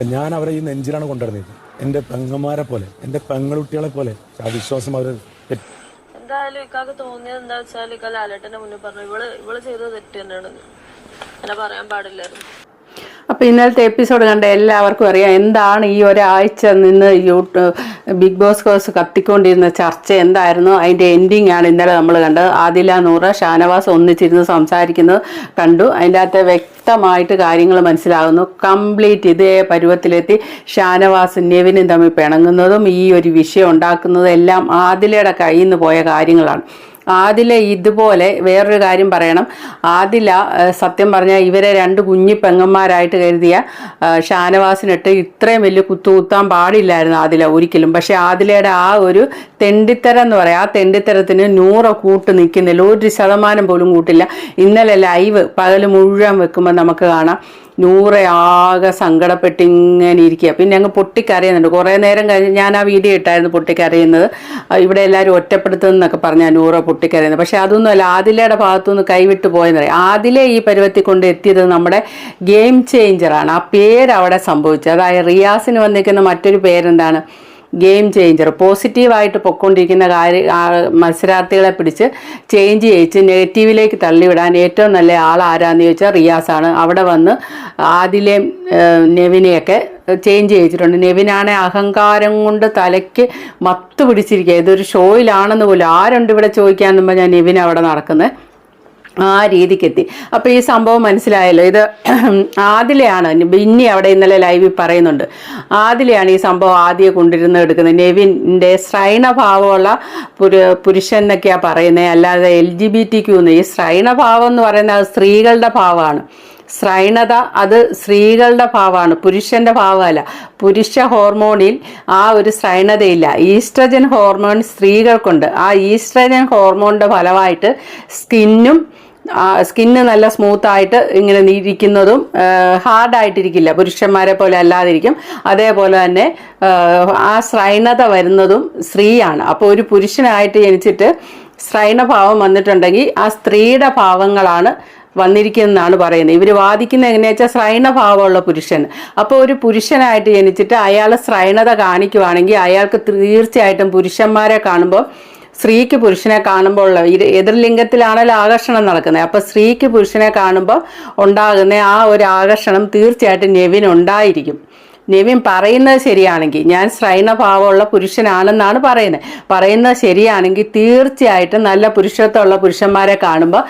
ഞാൻ അവരെ ഈ നെഞ്ചിലാണ് കൊണ്ടുവരുന്നത്. എന്റെ പെങ്ങന്മാരെ പോലെ എന്റെ പെങ്ങളുട്ടികളെ പോലെ. ആ വിശ്വാസം അവർ എന്തായാലും ഇക്കാക്ക് തോന്നിയത് എന്താ വെച്ചാൽ ഇക്കാ ലാലേട്ടന്റെ മുന്നിൽ പറഞ്ഞു ഇവൾ ഇവൾ ചെയ്തത് തെറ്റ് തന്നെയാണ് അങ്ങനെ പറയാൻ പാടില്ലായിരുന്നു. അപ്പോൾ ഇന്നലത്തെ എപ്പിസോഡ് കണ്ട എല്ലാവർക്കും അറിയാം എന്താണ് ഈ ഒരാഴ്ച നിന്ന് യൂട്യൂബ് ബിഗ് ബോസ് കോഴ്സ് കത്തിക്കൊണ്ടിരുന്ന ചർച്ച എന്തായിരുന്നു? അതിന്റെ എൻഡിങ് ആണ് ഇന്നലെ നമ്മൾ കണ്ടത്. ആദില നൂറ ഷാനവാസ് ഒന്നിച്ചിരുന്ന് സംസാരിക്കുന്നത് കണ്ടു. അതിന്റെ അകത്തെ വ്യക്തമായിട്ട് കാര്യങ്ങൾ മനസ്സിലാകുന്നു. കംപ്ലീറ്റ് ഇതേ പരുവത്തിലെത്തി ഷാനവാസ് നെവിനും തമ്മിൽ പിണങ്ങുന്നതും ഈ ഒരു വിഷയം ഉണ്ടാക്കുന്നതും എല്ലാം ആദിലയുടെ കയ്യിൽ നിന്ന് പോയ കാര്യങ്ങളാണ്. ആദില ഇതുപോലെ വേറൊരു കാര്യം പറയണം. ആദില സത്യം പറഞ്ഞാൽ ഇവരെ രണ്ട് കുഞ്ഞി പെങ്ങന്മാരായിട്ട് കരുതിയ ഷാനവാസിനിട്ട് ഇത്രയും വലിയ കുത്തു കുത്താൻ പാടില്ലായിരുന്നു ആദില ഒരിക്കലും. പക്ഷെ ആദിലയുടെ ആ ഒരു തെണ്ടിത്തരം എന്ന് പറയാം ആ തെണ്ടിത്തരത്തിന് നൂറ് കൂട്ട് നിൽക്കുന്നില്ല ഒരു ശതമാനം പോലും കൂട്ടില്ല. ഇന്നലെ ലൈവ് പകൽ മുഴുവൻ വെക്കുമ്പോൾ നമുക്ക് കാണാം. നൂറെ ആകെ സങ്കടപ്പെട്ട് ഇങ്ങനെ ഇരിക്കുക പിന്നെ അങ്ങ് പൊട്ടിക്കരയുന്നുണ്ട്. കുറേ നേരം കഴിഞ്ഞ് ഞാൻ ആ വീഡിയോ ഇട്ടായിരുന്നു പൊട്ടിക്കരയുന്നത്. ഇവിടെ എല്ലാവരും ഒറ്റപ്പെടുത്തുന്നൊക്കെ പറഞ്ഞാൽ നൂറ പൊട്ടിക്കരയുന്നത്. പക്ഷെ അതൊന്നുമല്ല ആദിലയുടെ ഭാഗത്തുനിന്ന് കൈവിട്ട് പോയെന്ന് പറയും ആദിലെ ഈ പരുവത്തിൽ കൊണ്ട് എത്തിയത് നമ്മുടെ ഗെയിം ചേഞ്ചറാണ്. ആ പേര് അവിടെ സംഭവിച്ചത്. അതായത് റിയാസിന് വന്നിരിക്കുന്ന മറ്റൊരു പേരെന്താണ്? ഗെയിം ചേഞ്ചർ പോസിറ്റീവായിട്ട് പൊക്കൊണ്ടിരിക്കുന്ന കാര്യ മത്സരാർത്ഥികളെ പിടിച്ച് ചേഞ്ച് ചെയ്യിച്ച് നെഗറ്റീവിലേക്ക് തള്ളിവിടാൻ ഏറ്റവും നല്ല ആൾ ആരാന്ന് ചോദിച്ചാൽ റിയാസാണ്. അവിടെ വന്ന് ആദിലെയും നെവിനെയൊക്കെ ചേഞ്ച് ചെയ്യിച്ചിട്ടുണ്ട്. നെവിനാണെ അഹങ്കാരം കൊണ്ട് തലയ്ക്ക് മത്ത് പിടിച്ചിരിക്കുക. ഇതൊരു ഷോയിലാണെന്ന് പോലും ആരുണ്ട് ഇവിടെ ചോദിക്കാൻ ഞാൻ നെവിൻ അവിടെ നടക്കുന്നത്? ആ രീതിക്കെത്തി. അപ്പോൾ ഈ സംഭവം മനസ്സിലായല്ലോ. ഇത് ആദിലെയാണ്. ബിന്നി അവിടെ ഇന്നലെ ലൈവിൽ പറയുന്നുണ്ട്. ആദിലെയാണ് ഈ സംഭവം ആദ്യം കൊണ്ടിരുന്ന് എടുക്കുന്നത്. നെവിന്റെ ശ്രൈണഭാവമുള്ള പുരു പുരുഷൻ എന്നൊക്കെയാണ് പറയുന്നത് അല്ലാതെ എൽ ജി ബി ടി ക്യൂന്ന് ഈ ശ്രൈണഭാവം എന്ന് പറയുന്നത് സ്ത്രീകളുടെ ഭാവമാണ്. ശ്രൈണത അത് സ്ത്രീകളുടെ ഭാവമാണ്. പുരുഷന്റെ ഭാവമല്ല. പുരുഷ ഹോർമോണിൽ ആ ഒരു ശ്രൈണതയില്ല. Oestrogen hormone സ്ത്രീകൾക്കുണ്ട്. ആ ഈസ്ട്രജൻ ഹോർമോണിന്റെ ഫലമായിട്ട് സ്കിന്നും സ്കിന്ന് നല്ല സ്മൂത്ത് ആയിട്ട് ഇങ്ങനെ ഇരിക്കുന്നതും ഹാർഡായിട്ടിരിക്കില്ല പുരുഷന്മാരെ പോലെ അല്ലാതിരിക്കും. അതേപോലെ തന്നെ ആ, ശ്രൈണത വരുന്നതും സ്ത്രീയാണ്. അപ്പോൾ ഒരു പുരുഷനായിട്ട് ജനിച്ചിട്ട് ശ്രൈണഭാവം വന്നിട്ടുണ്ടെങ്കിൽ ആ സ്ത്രീയുടെ ഭാവങ്ങളാണ് വന്നിരിക്കുന്നതാണ് പറയുന്നത്. ഇവർ വാദിക്കുന്നത് എങ്ങനെയാ വെച്ചാൽ ശ്രൈണഭാവമുള്ള പുരുഷൻ. അപ്പോൾ ഒരു പുരുഷനായിട്ട് ജനിച്ചിട്ട് അയാൾ ശ്രൈണത കാണിക്കുവാണെങ്കിൽ അയാൾക്ക് തീർച്ചയായിട്ടും പുരുഷന്മാരെ കാണുമ്പോൾ സ്ത്രീക്ക് പുരുഷനെ കാണുമ്പോൾ എതിർലിംഗത്തിലാണല്ലോ ആകർഷണം നടക്കുന്നത്. അപ്പോൾ സ്ത്രീക്ക് പുരുഷനെ കാണുമ്പോൾ ഉണ്ടാകുന്ന ആ ഒരു ആകർഷണം തീർച്ചയായിട്ടും നെവിൻ ഉണ്ടായിരിക്കും. നെവിൻ പറയുന്നത് ശരിയാണെങ്കിൽ ഞാൻ ശ്രൈണഭാവമുള്ള പുരുഷനാണെന്നാണ് പറയുന്നത്. പറയുന്നത് ശരിയാണെങ്കിൽ തീർച്ചയായിട്ടും നല്ല പുരുഷത്വമുള്ള പുരുഷന്മാരെ കാണുമ്പോൾ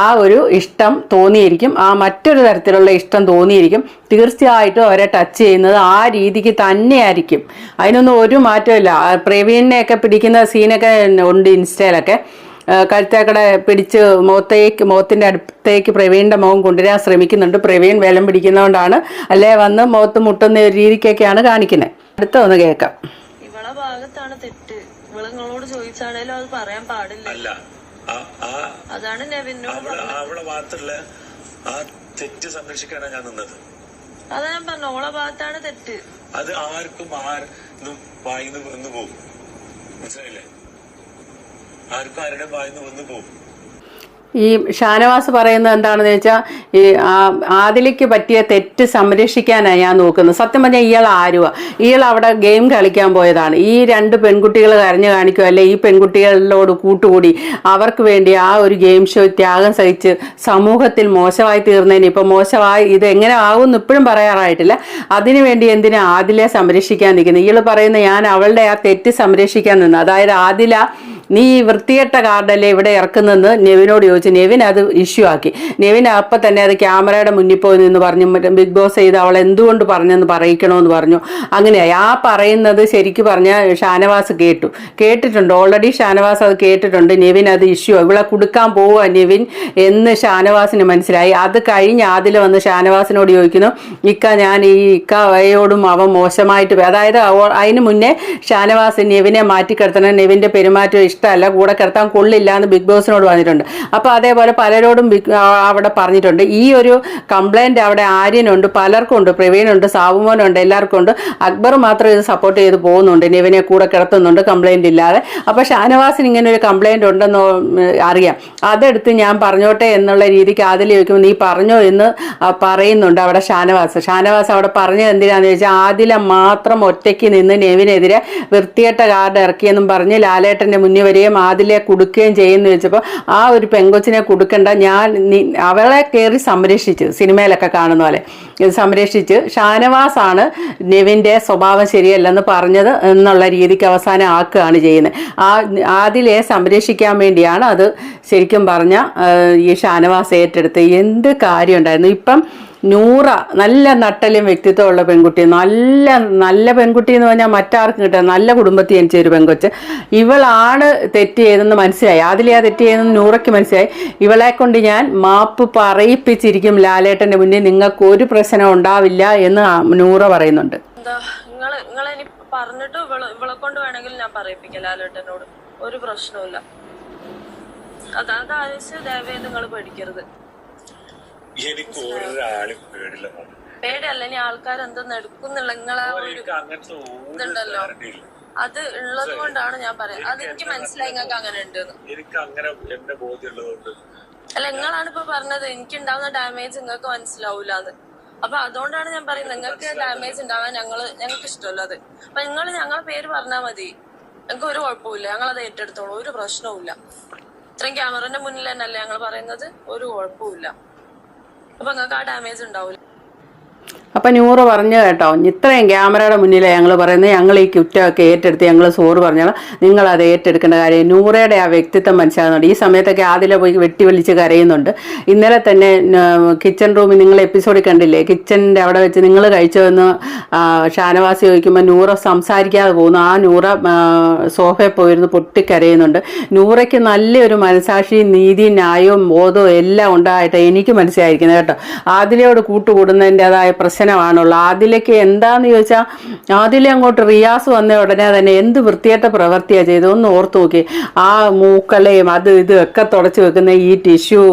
ആ ഒരു ഇഷ്ടം തോന്നിയിരിക്കും. ആ മറ്റൊരു തരത്തിലുള്ള ഇഷ്ടം തോന്നിയിരിക്കും. തീർച്ചയായിട്ടും അവരെ ടച്ച് ചെയ്യുന്നത് ആ രീതിക്ക് തന്നെയായിരിക്കും. അതിനൊന്നും ഒരു മാറ്റമില്ല പ്രവീണിനെയൊക്കെ പിടിക്കുന്ന സീനൊക്കെ ഉണ്ട് ഇൻസ്റ്റയിലൊക്കെ. കഴുത്തേക്കടെ പിടിച്ച് മുഖത്തേക്ക് മുഖത്തിന്റെ അടുത്തേക്ക് പ്രവീണിന്റെ മുഖം കൊണ്ടുവരാൻ ശ്രമിക്കുന്നുണ്ട്. പ്രവീൺ വേലം പിടിക്കുന്നതുകൊണ്ടാണ് അല്ലേ വന്ന് മുഖത്ത് മുട്ടുന്ന ഒരു രീതിക്കൊക്കെയാണ് കാണിക്കുന്നത്. അടുത്ത ഒന്ന് കേൾക്കാം. ഇവളെ ഭാഗത്താണ് തെറ്റ്. ഇവളങ്ങളോട് ചോദിച്ചാണേലും അത് പറയാൻ പാടില്ല. അല്ല ആ ആ അതാണ് നെവിനോട് അവളെ അവളെ ഭാഗത്തുള്ള ആ തെറ്റ് സംരക്ഷിക്കാനാണ് ഞാൻ നിന്നത്. അതാ ഞാൻ പറഞ്ഞു ഓളെ ഭാഗത്താണ് തെറ്റ്. അത് ആർക്കും ആരും വായിന്ന് പോകും. മനസ്സിലായില്ലേ? ആർക്കും ആരുടെ വായിന്ന് പോകും? ഈ ഷാനവാസ് പറയുന്നത് എന്താണെന്ന് വെച്ചാൽ ഈ ആദിലിക്ക് പറ്റിയ തെറ്റ് സംരക്ഷിക്കാനാണ് ഞാൻ നോക്കുന്നത്. സത്യം പറഞ്ഞാൽ ഇയാൾ ആരുവാ? ഇയാൾ അവിടെ ഗെയിം കളിക്കാൻ പോയതാണ്. ഈ രണ്ട് പെൺകുട്ടികൾ കരഞ്ഞു കാണിക്കുക അല്ലെ ഈ പെൺകുട്ടികളോട് കൂട്ടുകൂടി അവർക്ക് വേണ്ടി ആ ഒരു ഗെയിം ഷോ ത്യാഗം സഹിച്ച് സമൂഹത്തിൽ മോശമായി തീർന്നതിന് ഇപ്പം മോശമായി ഇത് എങ്ങനെ ആകുമെന്ന് ഇപ്പോഴും പറയാറായിട്ടില്ല. അതിനുവേണ്ടി എന്തിനാ ആദിലെ സംരക്ഷിക്കാൻ നിൽക്കുന്നത് ഇയാൾ പറയുന്നത് ഞാൻ അവളുടെ ആ തെറ്റ് സംരക്ഷിക്കാൻ നിന്ന്. അതായത് ആദില നീ ഈ വൃത്തികെട്ട കാർഡല്ലേ ഇവിടെ ഇറക്കുന്നെന്ന് നെവിനോട് ചോദിച്ചു. നെവിൻ അത് ഇഷ്യൂ ആക്കി. നെവിൻ അപ്പം തന്നെ അത് ക്യാമറയുടെ മുന്നിൽ പോയി നിന്ന് പറഞ്ഞു. ബിഗ് ബോസ് ചെയ്ത് അവൾ എന്തുകൊണ്ട് പറഞ്ഞെന്ന് പറയിക്കണമെന്ന് പറഞ്ഞു. അങ്ങനെയായി. ആ പറയുന്നത് ശരിക്കും പറഞ്ഞാൽ ഷാനവാസ് കേട്ടു. കേട്ടിട്ടുണ്ട്. ഓൾറെഡി ഷാനവാസ് അത് കേട്ടിട്ടുണ്ട്. നെവിൻ അത് ഇഷ്യൂ ഇവിടെ കൊടുക്കാൻ പോവുക നെവിൻ എന്ന് ഷാനവാസിന് മനസ്സിലായി. അത് കഴിഞ്ഞ് ആദിൽ വന്ന് ഷാനവാസിനോട് ചോദിക്കുന്നു ഇക്ക ഞാൻ ഈ ഇക്കയോടും അവൻ മോശമായിട്ട് അതായത് അതിന് മുന്നേ ഷാനവാസ് നെവിനെ മാറ്റിക്കിടത്തണം. നെവിന്റെ പെരുമാറ്റം ഇഷ്ടമല്ല കൂടെ കിടത്താൻ കൊള്ളില്ല എന്ന് ബിഗ് ബോസിനോട് പറഞ്ഞിട്ടുണ്ട്. അപ്പോൾ അതേപോലെ പലരോടും ബിഗ് അവിടെ പറഞ്ഞിട്ടുണ്ട്. ഈ ഒരു കംപ്ലൈന്റ് അവിടെ ആര്യനുണ്ട് പലർക്കും ഉണ്ട് പ്രവീണുണ്ട് സാബുമോനുണ്ട് എല്ലാവർക്കും ഉണ്ട് അക്ബർ മാത്രം ഇത് സപ്പോർട്ട് ചെയ്ത് പോകുന്നുണ്ട്. നിവിനെ കൂടെ കിടത്തുന്നുണ്ട് കംപ്ലൈന്റ് ഇല്ലാതെ. അപ്പോൾ ഷാനവാസിന് ഇങ്ങനെ ഒരു കംപ്ലൈന്റ് ഉണ്ടെന്ന് അറിയാം. അതെടുത്ത് ഞാൻ പറഞ്ഞോട്ടെ എന്നുള്ള രീതിക്ക് അതിൽ ചോദിക്കുമ്പോൾ നീ പറഞ്ഞോ എന്ന് പറയുന്നുണ്ട് അവിടെ ഷാനവാസ്. ഷാനവാസ് അവിടെ പറഞ്ഞത് എന്തിനാന്ന് ചോദിച്ചാൽ ആദില മാത്രം ഒറ്റയ്ക്ക് നിന്ന് നെവിനെതിരെ വൃത്തികെട്ട കാർഡ് ഇറക്കിയെന്നും പറഞ്ഞ് ലാലേട്ടന്റെ മുന്നിൽ വരികയും ആദിലെ കൊടുക്കുകയും ചെയ്യുന്നു വെച്ചപ്പോൾ ആ ഒരു പെങ്കൊച്ചിനെ കൊടുക്കണ്ട. ഞാൻ അവളെ കയറി സംരക്ഷിച്ചു സിനിമയിലൊക്കെ കാണുന്ന പോലെ. സംരക്ഷിച്ച് ഷാനവാസാണ് നെവിന്റെ സ്വഭാവം ശരിയല്ലെന്ന് പറഞ്ഞത് എന്നുള്ള രീതിക്ക് അവസാനം ആക്കുകയാണ് ചെയ്യുന്നത്. ആ ആദിലെ സംരക്ഷിക്കാൻ വേണ്ടിയാണ് അത് ശരിക്കും പറഞ്ഞ ഈ ഷാനവാസ് ഏറ്റെടുത്ത് എന്ത് കാര്യം ഉണ്ടായിരുന്നു ഇപ്പം നൂറ നല്ല നട്ടലും വ്യക്തിത്വമുള്ള പെൺകുട്ടി. നല്ല നല്ല പെൺകുട്ടി എന്ന് പറഞ്ഞാൽ മറ്റാർക്കും കിട്ടുക നല്ല കുടുംബത്തിൽ ജനിച്ച ഒരു പെൺകൊച്ച്. ഇവളാണ് തെറ്റ് ചെയ്തെന്ന് മനസ്സിലായി. അതിലെയാ തെറ്റ് ചെയ്തെന്ന് നൂറയ്ക്ക് മനസ്സിലായി. ഇവളെ കൊണ്ട് ഞാൻ മാപ്പ് പറയിപ്പിച്ചിരിക്കും ലാലേട്ടന്റെ മുന്നിൽ. നിങ്ങൾക്ക് ഒരു പ്രശ്നം ഉണ്ടാവില്ല എന്ന് ആ നൂറ പറയുന്നുണ്ട്. പറഞ്ഞിട്ട് ഇവളെ കൊണ്ട് ഞാൻ ലാലേട്ടനോട്. ഒരു പ്രശ്നവും ഇല്ല അതാത് ആവശ്യം ദയവേ നിങ്ങൾ പഠിക്കരുത് എനിക്ക് ഒരാളും പേടില്ല. പേടിയല്ല ഇനി ആൾക്കാർ എന്തെന്ന് എടുക്കുന്നില്ല. നിങ്ങളെ ഇതുണ്ടല്ലോ. അത് ഉള്ളത് കൊണ്ടാണ് ഞാൻ പറയുന്നത്. അത് എനിക്ക് മനസ്സിലായി നിങ്ങൾക്ക് അങ്ങനെ ഉണ്ടെന്ന്. എനിക്ക് അങ്ങനെ എന്റെ ബോധ്യമുള്ളതുകൊണ്ട് അല്ല നിങ്ങളാണ് ഇപ്പൊ പറഞ്ഞത് എനിക്ക് ഉണ്ടാവുന്ന ഡാമേജ് നിങ്ങൾക്ക് മനസ്സിലാവൂലെന്ന്. അപ്പൊ അതുകൊണ്ടാണ് ഞാൻ പറയുന്നത് നിങ്ങൾക്ക് ഡാമേജ് ഉണ്ടാവാൻ ഞങ്ങൾ ഞങ്ങൾക്ക് ഇഷ്ടമല്ല അത്. അപ്പൊ നിങ്ങൾ ഞങ്ങളെ പേര് പറഞ്ഞാൽ മതി. ഞങ്ങൾക്ക് ഒരു കുഴപ്പമില്ല ഞങ്ങൾ അത് ഏറ്റെടുത്തോളൂ. ഒരു പ്രശ്നവുമില്ല. ഇത്രയും ക്യാമറന്റെ മുന്നിൽ തന്നെയല്ലേ ഞങ്ങൾ പറയുന്നത്? ഒരു കുഴപ്പമില്ല അപ്പൊ നിങ്ങൾക്ക് ആ ഡാമേജ് ഉണ്ടാവില്ല അപ്പം നൂറ് പറഞ്ഞു കേട്ടോ. ഇത്രയും ക്യാമറയുടെ മുന്നിലേ ഞങ്ങൾ പറയുന്നത് ഞങ്ങൾ ഈ കുറ്റമൊക്കെ ഏറ്റെടുത്ത് ഞങ്ങൾ സോറ് പറഞ്ഞാൽ നിങ്ങൾ അത് ഏറ്റെടുക്കേണ്ട കാര്യം നൂറയുടെ ആ വ്യക്തിത്വം മനസ്സിലാകുന്നുണ്ട്. ഈ സമയത്തൊക്കെ ആദില പോയി വെട്ടി വലിച്ച് കരയുന്നുണ്ട്. ഇന്നലെ തന്നെ കിച്ചൺ റൂമിൽ നിങ്ങൾ എപ്പിസോഡിൽ കണ്ടില്ലേ? കിച്ചണിന്റെ അവിടെ വെച്ച് നിങ്ങൾ കഴിച്ചതെന്ന് ഷാനവാസി ചോദിക്കുമ്പോൾ നൂറ സംസാരിക്കാതെ പോകുന്നു. ആ നൂറ സോഫയിൽ പോയിരുന്ന് പൊട്ടിക്കരയുന്നുണ്ട്. നൂറയ്ക്ക് നല്ലൊരു മനസാക്ഷിയും നീതി ന്യായവും ബോധവും എല്ലാം ഉണ്ടായിട്ട് എനിക്ക് മനസ്സിലായിരിക്കുന്നത് കേട്ടോ. ആദിലയോട് കൂട്ടുകൂടുന്നതിന്റെതായ പ്രശ്നമാണുള്ളത് ആദിലേക്ക് എന്താന്ന് ചോദിച്ചാൽ ആദിലെ അങ്ങോട്ട് റിയാസ് വന്ന ഉടനെ തന്നെ എന്ത് വൃത്തിയായിട്ട പ്രവൃത്തിയാണ് ചെയ്തത്? ഒന്ന് ഓർത്ത് നോക്കി. ആ മൂക്കളയും അത് ഇതും ഒക്കെ തുടച്ച് വെക്കുന്ന ഈ ടിഷ്യൂ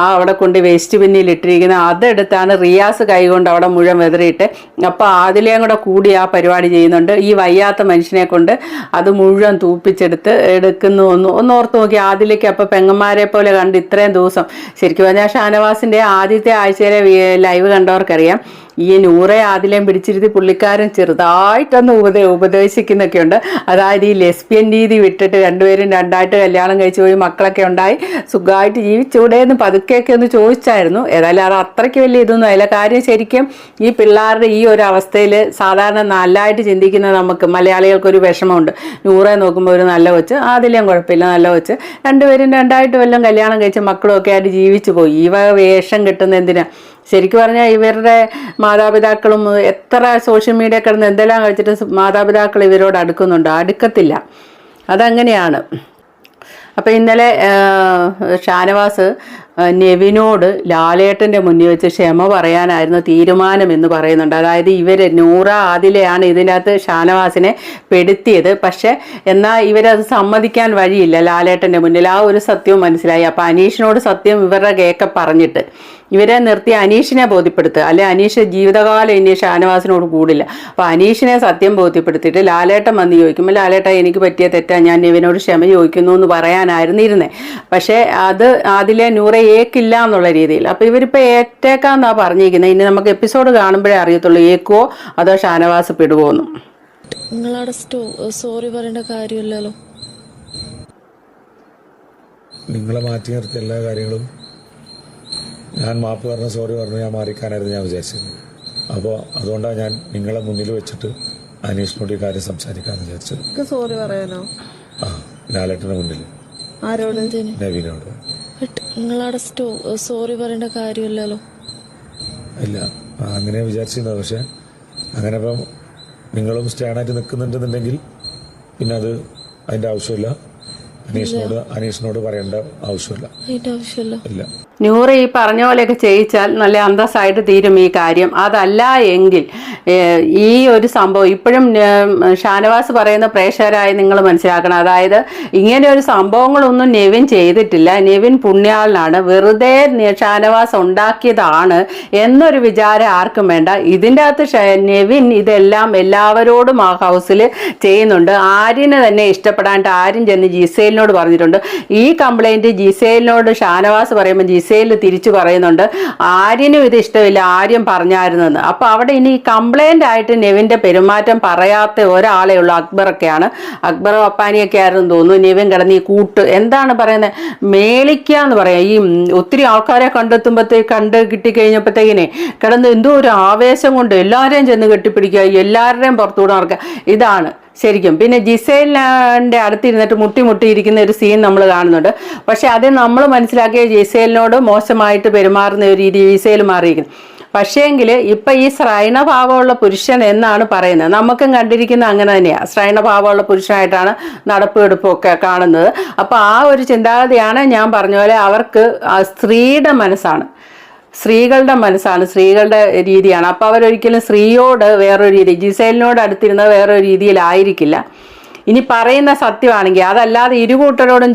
ആ അവിടെ കൊണ്ട് വേസ്റ്റ് ബിന്നിൽ ഇട്ടിരിക്കുന്ന അതെടുത്താണ് റിയാസ് കൈകൊണ്ട് അവിടെ മുഴുവൻ വെതറിയിട്ട്. അപ്പോൾ ആദിലേയും കൂടെ കൂടി ആ പരിപാടി ചെയ്യുന്നുണ്ട്. ഈ വയ്യാത്ത മനുഷ്യനെ കൊണ്ട് അത് മുഴുവൻ തൂപ്പിച്ചെടുത്ത് എടുക്കുന്നു ഒന്ന്. ഒന്ന് ഓർത്ത് നോക്കി. ആദിലേക്ക് അപ്പോൾ പെങ്ങന്മാരെ പോലെ കണ്ട് ഇത്രയും ദിവസം. ശരിക്കും പറഞ്ഞാൽ ഷാനവാസിന്റെ ആദ്യത്തെ ആഴ്ചയിലെ ലൈവ് കണ്ടവർക്കറിയാം. ഈ നൂറെ ആതിലേം പിടിച്ചിരുത്തി പുള്ളിക്കാരൻ ചെറുതായിട്ടൊന്ന് ഉപദ ഉപദേശിക്കുന്നൊക്കെ ഉണ്ട് അതായത് ഈ ലെസ്ബിയൻ രീതി വിട്ടിട്ട് രണ്ടുപേരും രണ്ടായിട്ട് കല്യാണം കഴിച്ചു പോയി മക്കളൊക്കെ ഉണ്ടായി. സുഖമായിട്ട് ജീവിച്ചൂടെ എന്ന് പതുക്കെയൊക്കെ ഒന്ന് ചോദിച്ചായിരുന്നു. ഏതായാലും അത് അത്രയ്ക്ക് വലിയ ഇതൊന്നും അതിലെ കാര്യം ശരിക്കും ഈ പിള്ളേരുടെ ഈ ഒരു അവസ്ഥയിൽ സാധാരണ നല്ലതായിട്ട് ചിന്തിക്കുന്ന നമുക്ക് മലയാളികൾക്കൊരു വിഷമമുണ്ട്. നൂറെ നോക്കുമ്പോൾ ഒരു നല്ല കൊച്ച് ആതിലേം കുഴപ്പമില്ല നല്ല കൊച്ച്. രണ്ടുപേരും രണ്ടായിട്ട് വല്ലതും കല്യാണം കഴിച്ച് മക്കളും ഒക്കെ ആയിട്ട് ജീവിച്ചു പോയി. ഈ വേഷം കിട്ടുന്ന എന്തിനാ? ശരിക്കും പറഞ്ഞാൽ ഇവരുടെ മാതാപിതാക്കളും എത്ര സോഷ്യൽ മീഡിയ കിടന്ന് എന്തെല്ലാം കഴിച്ചിട്ട് മാതാപിതാക്കൾ ഇവരോട് അടുക്കുന്നുണ്ട്. അടുക്കത്തില്ല. അതങ്ങനെയാണ്. അപ്പോൾ ഇന്നലെ ഷാനവാസ് നെവിനോട് ലാലേട്ടന്റെ മുന്നിൽ വെച്ച് ക്ഷമ പറയാനായിരുന്നു തീരുമാനം എന്ന് പറയുന്നുണ്ട്. അതായത് ഇവർ നൂറ ആദിലെയാണ് ഇതിനകത്ത് ഷാനവാസിനെ പെടുത്തിയത്. പക്ഷേ എന്നാൽ ഇവരത് സമ്മതിക്കാൻ വഴിയില്ല ലാലേട്ടന്റെ മുന്നിൽ. ആ ഒരു സത്യവും മനസ്സിലായി. അപ്പോൾ അനീഷിനോട് സത്യം ഇവരുടെ കേക്ക പറഞ്ഞിട്ട് ഇവരെ നിർത്തി അനീഷിനെ ബോധ്യപ്പെടുത്തുക. അല്ലെ അനീഷ് ജീവിതകാലം ഇനി ഷാനവാസിനോട് കൂടില്ല. അപ്പോൾ അനീഷിനെ സത്യം ബോധ്യപ്പെടുത്തിയിട്ട് ലാലേട്ടൻ വന്ന് ചോദിക്കുമ്പോൾ ലാലേട്ട എനിക്ക് പറ്റിയ തെറ്റാ. ഞാൻ ഇവനോട് ക്ഷമ ചോദിക്കുന്നു എന്ന് പറയാനായിരുന്നു ഇരുന്നത് പക്ഷേ അത് അതിലെ നൂറെ ഏക്കില്ല എന്നുള്ള രീതിയിൽ. അപ്പോൾ ഇവരിപ്പോൾ ഏറ്റേക്കാന്നാണ് പറഞ്ഞിരിക്കുന്നത്. ഇനി നമുക്ക് എപ്പിസോഡ് കാണുമ്പോഴേ അറിയത്തുള്ളൂ ഏക്കുവോ അതോ ഷാനവാസ് പെടുവോന്നും നിങ്ങളവിടെ സോറി പറയേണ്ട കാര്യമില്ലല്ലോ. നിങ്ങളെ മാറ്റി നിർത്തിയ എല്ലാ കാര്യങ്ങളും. ഞാൻ മാപ്പ് പറഞ്ഞ സോറി പറഞ്ഞു ഞാൻ മാറിക്കാനായിരുന്നു ഞാൻ വിചാരിച്ചത്. അപ്പോൾ അതുകൊണ്ടാണ് ഞാൻ നിങ്ങളെ മുന്നിൽ വെച്ചിട്ട് അനീഷിനോട് ഈ കാര്യം സംസാരിക്കാമെന്ന് വിചാരിച്ചത്. സോറി പറയാനോ? ആ ലാലേട്ടന്റെ മുന്നിൽ. ആരോട്? നവീനോട്. നിങ്ങളവിടെ സോറി പറയേണ്ട കാര്യമില്ലല്ലോ. ഇല്ല അങ്ങനെ വിചാരിച്ചിരുന്നത്. പക്ഷെ അങ്ങനെ ഇപ്പം നിങ്ങളും സ്റ്റാൻഡായിട്ട് നിൽക്കുന്നുണ്ടെന്നുണ്ടെങ്കിൽ പിന്നെ അത് അതിന്റെ ആവശ്യമില്ല. അനീഷിനോട് അനീഷിനോട് പറയേണ്ട ആവശ്യമില്ല. അതിന്റെ ആവശ്യമില്ല. ഇല്ല. നൂറ് ഈ പറഞ്ഞ പോലെയൊക്കെ ചെയ്യിച്ചാൽ നല്ല അന്തസ്സായിട്ട് തീരും ഈ കാര്യം. അതല്ല എങ്കിൽ ഈ ഒരു സംഭവം ഇപ്പോഴും ഷാനവാസ് പറയുന്ന പ്രേക്ഷകരായി നിങ്ങൾ മനസ്സിലാക്കണം. അതായത് ഇങ്ങനെ ഒരു സംഭവങ്ങളൊന്നും നെവിൻ ചെയ്തിട്ടില്ല. നെവിൻ പുണ്യാളനാണ്. വെറുതെ ഷാനവാസ് ഉണ്ടാക്കിയതാണ് എന്നൊരു വിചാരം ആർക്കും വേണ്ട. ഇതിന്റെ അകത്ത് നെവിൻ ഇതെല്ലാം എല്ലാവരോടും ആ ഹൗസിൽ ചെയ്യുന്നുണ്ട്. ആര്യനെ തന്നെ ഇഷ്ടപ്പെടാണ്ട് ആര്യൻ ചെന്ന് ജിസേലിനോട് പറഞ്ഞിട്ടുണ്ട്. ഈ കംപ്ലൈന്റ് ജിസേലിനോട് ഷാനവാസ് പറയുമ്പോൾ ജിസേൽ തിരിച്ചു പറയുന്നുണ്ട് ആര്യനും ഇത് ഇഷ്ടമില്ല ആര്യം പറഞ്ഞായിരുന്നെന്ന്. അപ്പോൾ അവിടെ ഇനി കംപ്ലൈന്റ് ആയിട്ട് നെവിന്റെ പെരുമാറ്റം പറയാത്ത ഒരാളെ ഉള്ളൂ അക്ബറൊക്കെയാണ്. അക്ബർ അപ്പാനിയൊക്കെ ആയിരുന്നു തോന്നുന്നു. നെവിൻ കിടന്ന് ഈ കൂട്ട് എന്താണ് പറയുന്നത്? മേളിക്കുക എന്ന് പറയാം. ഈ ഒത്തിരി ആൾക്കാരെ കണ്ടെത്തുമ്പോഴത്തേക്ക് കണ്ട് കിട്ടിക്കഴിഞ്ഞപ്പോഴത്തേക്കിനെ കിടന്ന് എന്തോ ഒരു ആവേശം കൊണ്ട് എല്ലാവരെയും ചെന്ന് കെട്ടിപ്പിടിക്കുക എല്ലാവരുടെയും നടക്കുക. ഇതാണ്. ശരിക്കും. പിന്നെ ജിസേലിന്റെ അടുത്തിരുന്നിട്ട് മുട്ടി മുട്ടി ഇരിക്കുന്ന ഒരു സീൻ നമ്മൾ കാണുന്നുണ്ട്. പക്ഷെ അത് നമ്മൾ മനസ്സിലാക്കിയ ജിസേലിനോട് മോശമായിട്ട് പെരുമാറുന്ന ഒരു രീതി ജിസേൽ മാറിയിരിക്കുന്നു. പക്ഷേങ്കിൽ ഇപ്പം ഈ ശ്രൈണഭാവമുള്ള പുരുഷൻ എന്നാണ് പറയുന്നത്. നമുക്കും കണ്ടിരിക്കുന്ന അങ്ങനെ തന്നെയാണ് ശ്രൈണഭാവമുള്ള പുരുഷനായിട്ടാണ് നടപ്പ് എടുപ്പൊക്കെ കാണുന്നത്. അപ്പോൾ ആ ഒരു ചിന്താഗതിയാണ് ഞാൻ പറഞ്ഞ പോലെ അവർക്ക് സ്ത്രീയുടെ മനസ്സാണ്. സ്ത്രീകളുടെ മനസ്സാണ് സ്ത്രീകളുടെ രീതിയാണ്. അപ്പോൾ അവരൊരിക്കലും സ്ത്രീയോട് വേറൊരു രീതി ജിസേലിനോട് അടുത്തിരുന്നത് വേറൊരു രീതിയിലായിരിക്കില്ല. ഇനി പറയുന്ന സത്യമാണെങ്കിൽ അതല്ലാതെ ഇരുകൂട്ടരോടും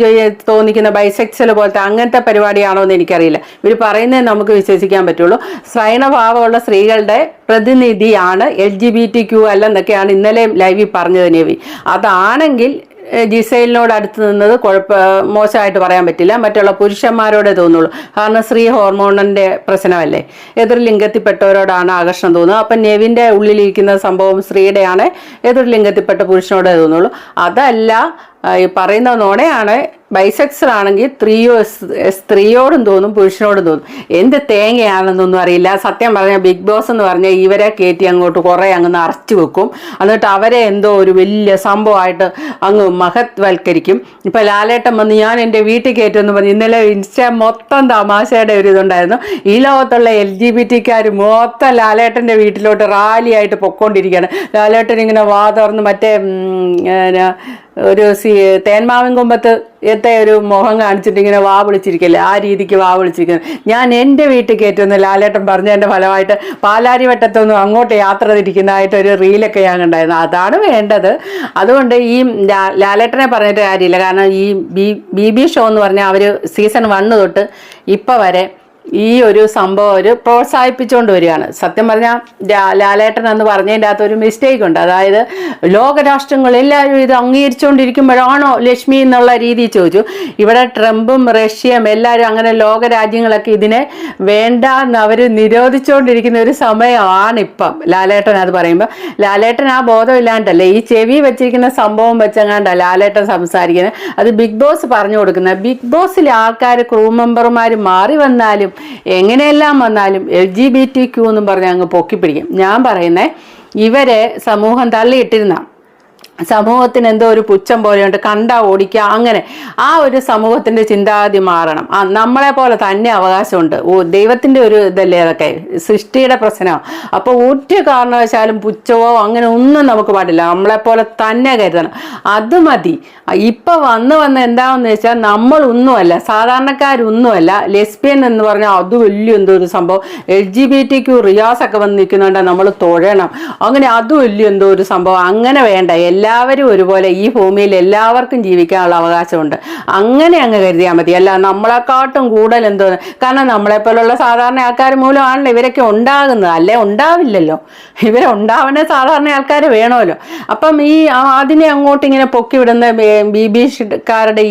തോന്നിക്കുന്ന ബൈസെക്സൽ പോലത്തെ അങ്ങനത്തെ പരിപാടിയാണോ എന്ന് എനിക്കറിയില്ല. ഇവർ പറയുന്നത് നമുക്ക് വിശ്വസിക്കാൻ പറ്റുള്ളൂ. സ്വയണഭാവമുള്ള സ്ത്രീകളുടെ പ്രതിനിധിയാണ് L G B T Q അല്ലെന്നൊക്കെയാണ് ഇന്നലെയും ലൈവിൽ പറഞ്ഞത് നേവി അതാണെങ്കിൽ ജിസൈലിനോട് അടുത്ത് നിന്നത് കുഴപ്പ മോശമായിട്ട് പറയാൻ പറ്റില്ല. മറ്റുള്ള പുരുഷന്മാരോടെ തോന്നുള്ളൂ. കാരണം സ്ത്രീ ഹോർമോണിന്റെ പ്രശ്നമല്ലേ? എതിർ ലിംഗത്തിൽപ്പെട്ടവരോടാണ് ആകർഷണം തോന്നുന്നത്. അപ്പം നെവിന്റെ ഉള്ളിലിരിക്കുന്ന സംഭവം സ്ത്രീയുടെയാണ് എതിർ ലിംഗത്തിൽപ്പെട്ട പുരുഷനോടേ തോന്നുള്ളൂ. അതല്ല പറയുന്ന നോണയാണ് ബൈസെക്സൽ ആണെങ്കിൽ സ്ത്രീയോ സ്ത്രീയോടും തോന്നും പുരുഷനോടും തോന്നും. എന്ത് തേങ്ങയാണെന്നൊന്നും അറിയില്ല. സത്യം പറഞ്ഞാൽ ബിഗ് ബോസ് എന്ന് പറഞ്ഞാൽ ഇവരെ കയറ്റി അങ്ങോട്ട് കുറേ അങ്ങ് നിറച്ചു വെക്കും. എന്നിട്ട് അവരെ എന്തോ ഒരു വലിയ സംഭവമായിട്ട് അങ്ങ് മഹത്വൽക്കരിക്കും. ഇപ്പം ലാലേട്ടൻ വന്ന് ഞാൻ എന്റെ വീട്ടിൽ കയറ്റുമെന്ന് പറഞ്ഞ് ഇന്നലെ ഇൻസ്റ്റാ മൊത്തം തമാശയുടെ ഒരു ഇതുണ്ടായിരുന്നു. ഈ ലോകത്തുള്ള എൽ ജി ബി ടിക്കാർ മൊത്തം ലാലേട്ടന്റെ വീട്ടിലോട്ട് റാലിയായിട്ട് പൊക്കോണ്ടിരിക്കുകയാണ്. ലാലേട്ടൻ ഇങ്ങനെ വാ തുറന്ന് മറ്റേ ഏ, ഒരു സി തേന്മാവിൻ കുമ്പത്ത് എത്തെ ഒരു മുഖം കാണിച്ചിട്ട് ഇങ്ങനെ വാ വിളിച്ചിരിക്കല്ലേ? ആ രീതിക്ക് വാ വിളിച്ചിരിക്കുന്നത് ഞാൻ എന്റെ വീട്ടിൽ കയറ്റുമെന്ന് ലാലേട്ടൻ പറഞ്ഞതിന്റെ ഫലമായിട്ട് പാലാരി വട്ടത്തൊന്നും അങ്ങോട്ട് യാത്ര തിരിക്കുന്നതായിട്ട് ഒരു റീലൊക്കെ ഞാൻ ഉണ്ടായിരുന്നു അതാണ് വേണ്ടത്. അതുകൊണ്ട് ഈ ലാലേട്ടനെ പറഞ്ഞിട്ട് കാര്യമില്ല. കാരണം ഈ ബി ബി ഷോ എന്ന് പറഞ്ഞാൽ അവർ സീസൺ വണ്ണ് തൊട്ട് ഇപ്പം വരെ ഈ ഒരു സംഭവം ഒരു പ്രോത്സാഹിപ്പിച്ചുകൊണ്ട് വരികയാണ്. സത്യം പറഞ്ഞാൽ ലാലേട്ടൻ എന്ന് പറഞ്ഞതിന്റെ അകത്ത് ഒരു മിസ്റ്റേക്ക് ഉണ്ട്. അതായത് ലോകരാഷ്ട്രങ്ങൾ എല്ലാവരും ഇത് അംഗീകരിച്ചുകൊണ്ടിരിക്കുമ്പോഴാണോ ലക്ഷ്മി എന്നുള്ള രീതി ചോദിച്ചു. ഇവിടെ ട്രംപും റഷ്യയും എല്ലാവരും അങ്ങനെ ലോകരാജ്യങ്ങളൊക്കെ ഇതിനെ വേണ്ട എന്ന് അവർ നിരോധിച്ചുകൊണ്ടിരിക്കുന്ന ഒരു സമയമാണ് ഇപ്പം. ലാലേട്ടൻ അത് പറയുമ്പോൾ ലാലേട്ടൻ ആ ബോധമില്ലാണ്ടല്ലേ ഈ ചെവി വെച്ചിരിക്കുന്ന സംഭവം വെച്ചങ്ങാണ്ട ലാലേട്ടൻ സംസാരിക്കുന്നത്. അത് ബിഗ് ബോസ് പറഞ്ഞു കൊടുക്കുന്നത്. ബിഗ് ബോസിലെ ആൾക്കാർ ക്രൂ മെമ്പർമാർ മാറി വന്നാലും എങ്ങനെയെല്ലാം വന്നാലും L G B T Q എന്നും പറഞ്ഞ് അങ്ങ് പൊക്കിപ്പിടിക്കും. ഞാൻ പറയുന്നത് ഇവരെ സമൂഹം തള്ളിയിട്ടിരുന്ന സമൂഹത്തിന് എന്തോ ഒരു പുച്ഛം പോലെയുണ്ട്. കണ്ടാ ഓടിക്കുക അങ്ങനെ ആ ഒരു സമൂഹത്തിന്റെ ചിന്താഗതി മാറണം. ആ നമ്മളെ പോലെ തന്നെ അവകാശമുണ്ട്. ഓ ദൈവത്തിന്റെ ഒരു ഇതല്ലേ അതൊക്കെ? സൃഷ്ടിയുടെ പ്രശ്നമാണ് അപ്പോൾ ഒറ്റ കാരണവശാലും പുച്ഛവോ അങ്ങനെ ഒന്നും നമുക്ക് പാടില്ല. നമ്മളെ പോലെ തന്നെ കരുതണം. അത് മതി. ഇപ്പൊ വന്ന് വന്ന് എന്താണെന്ന് വെച്ചാൽ നമ്മൾ ഒന്നുമല്ല സാധാരണക്കാരൊന്നുമല്ല ലെസ്ബിയൻ എന്ന് പറഞ്ഞാൽ അത് വലിയ എന്തോ ഒരു സംഭവം. L G B T Q Riyas ഒക്കെ വന്ന് നിൽക്കുന്നുണ്ട്. നമ്മൾ തൊഴണം. അങ്ങനെ അത് വലിയ എന്തോ ഒരു സംഭവം. അങ്ങനെ വേണ്ട. എല്ലാവരും ഒരുപോലെ ഈ ഭൂമിയിൽ എല്ലാവർക്കും ജീവിക്കാനുള്ള അവകാശമുണ്ട്. അങ്ങനെ അങ്ങ് കരുതിയാൽ മതി. അല്ല നമ്മളെക്കാട്ടും കൂടുതൽ എന്തോ കാരണം നമ്മളെപ്പോലുള്ള സാധാരണ ആൾക്കാർ മൂലമാണല്ലോ ഇവരൊക്കെ ഉണ്ടാകുന്നത്. അല്ലേ ഉണ്ടാവില്ലല്ലോ. ഇവരെ ഉണ്ടാവണ സാധാരണ ആൾക്കാർ വേണമല്ലോ. അപ്പം ഈ അതിനെ അങ്ങോട്ട് ഇങ്ങനെ പൊക്കിവിടുന്ന ബി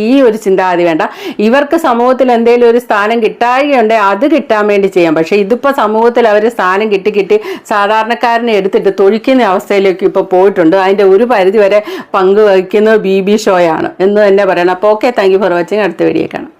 ഈ ഒരു ചിന്താഗതി വേണ്ട. ഇവർക്ക് സമൂഹത്തിൽ എന്തെങ്കിലും ഒരു സ്ഥാനം കിട്ടായികയുണ്ടെങ്കിൽ അത് കിട്ടാൻ വേണ്ടി ചെയ്യാം. പക്ഷേ ഇതിപ്പോൾ സമൂഹത്തിൽ അവർ സ്ഥാനം കിട്ടി കിട്ടി സാധാരണക്കാരനെ എടുത്തിട്ട് തൊഴിക്കുന്ന അവസ്ഥയിലേക്ക് ഇപ്പോൾ പോയിട്ടുണ്ട്. അതിന്റെ ഒരു പരിധി വരെ പങ്കുവഹിക്കുന്നത് ബി ബി ഷോയാണ് എന്ന് തന്നെ പറയണം. അപ്പോൾ okay thank you for watching അടുത്ത വീഡിയോ കാണാം.